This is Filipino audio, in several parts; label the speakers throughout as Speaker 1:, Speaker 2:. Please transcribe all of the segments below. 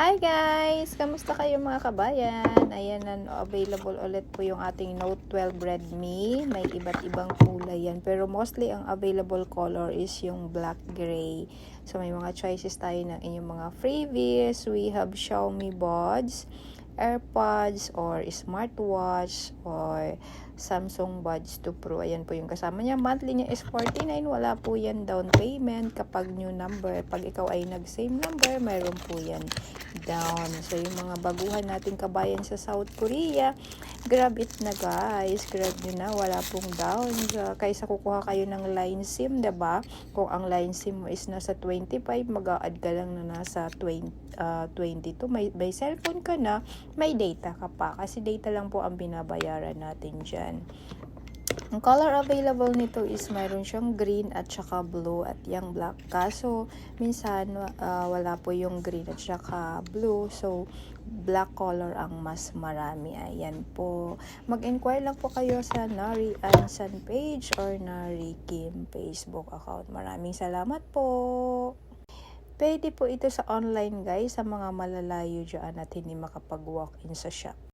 Speaker 1: Hi guys! Kamusta kayo mga kabayan? Ayan, ano, available ulit po yung ating Note 12 Redmi. May iba't ibang kulay yan. Pero mostly ang available color is yung black gray. So may mga choices tayo ng inyong mga freebies. We have Xiaomi Buds, AirPods, or smartwatch, or Samsung Buds 2 Pro. Ayan po yung kasama niya. Monthly niya is 49. Wala po yan down payment kapag new number. Pag ikaw ay nag-same number, mayroon po yan down. So, yung mga baguhan nating kabayan sa South Korea, grab it na guys. Grab nyo na. Wala pong down. Kaysa kukuha kayo ng line SIM, ba Kung ang line SIM mo is nasa 25, mag-a-add ka lang na nasa 20, ah, 22. May, may cellphone ka na, may data ka pa. Kasi data lang po ang binabayaran natin dyan. Ang color available nito is mayroon siyang green at saka blue at yung black. Kaso, minsan ah, wala po yung green at saka blue. So, black color ang mas marami. Ayan po. Mag-inquire lang po kayo sa Nari Ansan page or Nari Kim Facebook account. Maraming salamat po. Pwede po ito sa online guys sa mga malalayo dyan at hindi makapag-walk-in sa shop.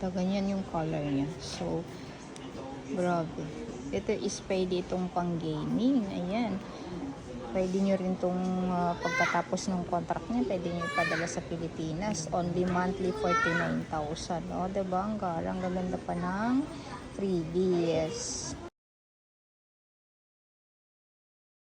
Speaker 1: Ang ganda, ganyan yung color niya. So, grabe. Ito is pwede itong pang gaming. Ayan. Pwede nyo rin itong ah, pagkatapos ng contract niya, pwede nyo ipadala sa Pilipinas. Only monthly 49,000. O, diba? Ang gara. Ang ganda pa ng freebies.